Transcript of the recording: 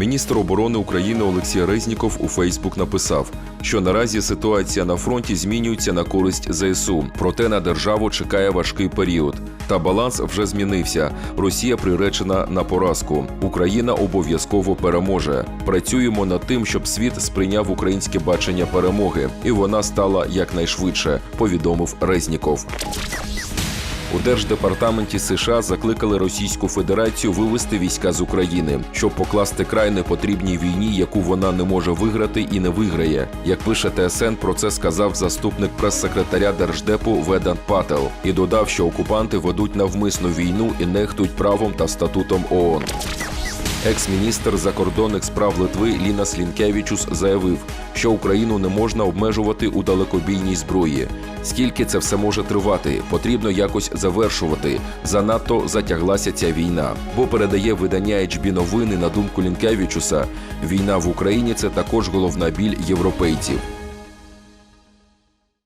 Міністр оборони України Олексій Резніков у Фейсбук написав, що наразі ситуація на фронті змінюється на користь ЗСУ. Проте на державу чекає важкий період. Та баланс вже змінився. Росія приречена на поразку. Україна обов'язково переможе. Працюємо над тим, щоб світ сприйняв українське бачення перемоги, і вона стала якнайшвидше. Повідомив Резніков. У держдепартаменті США закликали Російську Федерацію вивести війська з України, щоб покласти край непотрібній війні, яку вона не може виграти і не виграє. Як пише ТСН, про це сказав заступник прес-секретаря держдепу Ведан Пател і додав, що окупанти ведуть навмисну війну і нехтують правом та статутом ООН. Екс-міністр закордонних справ Литви Лінас Лінкевічус заявив, що Україну не можна обмежувати у далекобійній зброї. Скільки це все може тривати, потрібно якось завершувати. Занадто затяглася ця війна. Бо передає видання HB новини на думку Лінкевічуса. Війна в Україні це також головна біль європейців.